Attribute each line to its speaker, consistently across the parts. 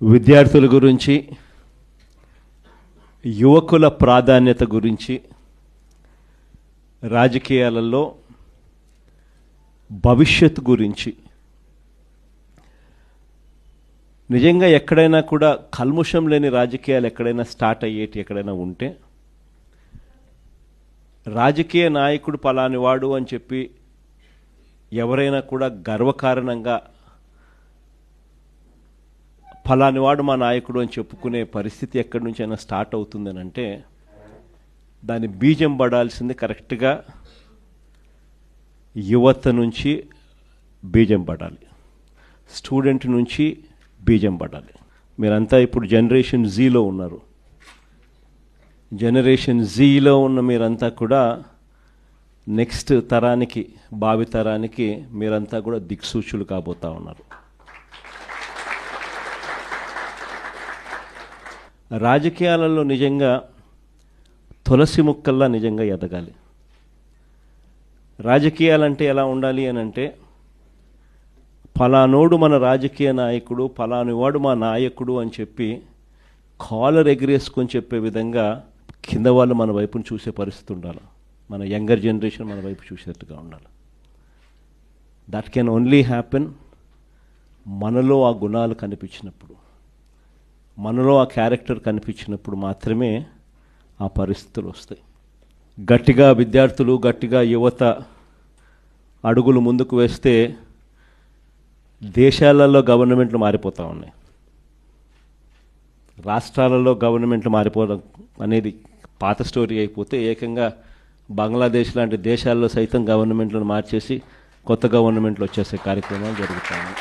Speaker 1: విద్యార్థుల గురించి యువకుల ప్రాధాన్యత గురించి రాజకీయాలలో భవిష్యత్తు గురించి. నిజంగా ఎక్కడైనా కూడా కల్ముషం లేని రాజకీయాలు ఎక్కడైనా స్టార్ట్ అయ్యేటి ఎక్కడైనా ఉంటే రాజకీయ నాయకుడు పలాని వాడు అని చెప్పి ఎవరైనా కూడా గర్వకారణంగా ఫలాని వాడు మా నాయకుడు అని చెప్పుకునే పరిస్థితి ఎక్కడి నుంచి అయినా స్టార్ట్ అవుతుందని అంటే దాని బీజం పడాల్సింది కరెక్ట్గా యువత నుంచి బీజం పడాలి. స్టూడెంట్ నుంచి బీజం పడాలి. మీరంతా ఇప్పుడు జనరేషన్ జీలో ఉన్నారు. జనరేషన్ జీలో ఉన్న మీరంతా కూడా నెక్స్ట్ తరానికి భావి తరానికి మీరంతా కూడా దిక్సూచులు కాబోతా ఉన్నారు. రాజకీయాలలో నిజంగా తులసి ముక్కల్లా నిజంగా ఎదగాలి. రాజకీయాలంటే ఎలా ఉండాలి అని అంటే ఫలానోడు మన రాజకీయ నాయకుడు ఫలానివాడు మా నాయకుడు అని చెప్పి కాలర్ ఎగిరేసుకొని చెప్పే విధంగా కింద వాళ్ళు మన వైపును చూసే పరిస్థితి ఉండాలి. మన యంగర్ జనరేషన్ మన వైపు చూసేట్టుగా ఉండాలి. దట్ కెన్ ఓన్లీ హ్యాపెన్ మనలో ఆ గుణాలు కనిపించినప్పుడు. మనలో ఆ క్యారెక్టర్ కనిపించినప్పుడు మాత్రమే ఆ పరిస్థితులు వస్తాయి. గట్టిగా విద్యార్థులు గట్టిగా యువత అడుగులు ముందుకు వేస్తే దేశాలలో గవర్నమెంట్లు మారిపోతూ ఉన్నాయి. రాష్ట్రాలలో గవర్నమెంట్లు మారిపోవడం అనేది పాత స్టోరీ అయిపోతే ఏకంగా బంగ్లాదేశ్ లాంటి దేశాల్లో సైతం గవర్నమెంట్లను మార్చేసి కొత్త గవర్నమెంట్లు వచ్చేసే కార్యక్రమాలు జరుగుతున్నాయి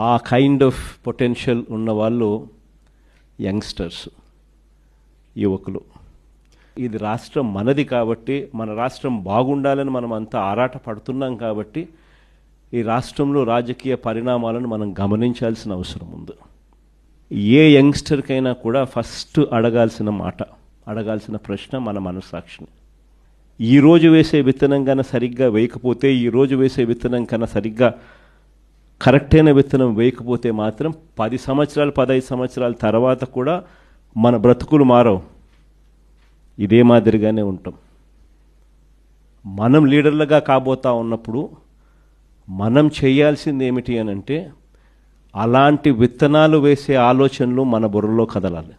Speaker 1: ఆ కైండ్ ఆఫ్ పొటెన్షియల్ ఉన్న వాళ్ళు యంగ్స్టర్స్ యువకులు. ఇది రాష్ట్రం మనది కాబట్టి మన రాష్ట్రం బాగుండాలని మనం అంతా ఆరాట పడుతున్నాం కాబట్టి ఈ రాష్ట్రంలో రాజకీయ పరిణామాలను మనం గమనించాల్సిన అవసరం ఉంది. ఏ యంగ్స్టర్కైనా కూడా ఫస్ట్ అడగాల్సిన మాట అడగాల్సిన ప్రశ్న మన మనస్సాక్షిని. ఈ రోజు వేసే విత్తనం కన్నా సరిగ్గా వేయకపోతే ఈ రోజు వేసే విత్తనం కన్నా సరిగ్గా కరెక్ట్ అయిన విత్తనం వేయకపోతే మాత్రం పది సంవత్సరాలు పదహైదు సంవత్సరాల తర్వాత కూడా మన బ్రతుకులు మారవు. ఇదే మాదిరిగానే ఉంటాం. మనం లీడర్లుగా కాబోతా ఉన్నప్పుడు మనం చేయాల్సింది ఏమిటి అని అంటే అలాంటి విత్తనాలు వేసే ఆలోచనలు మన బుర్రలో కదలాలి.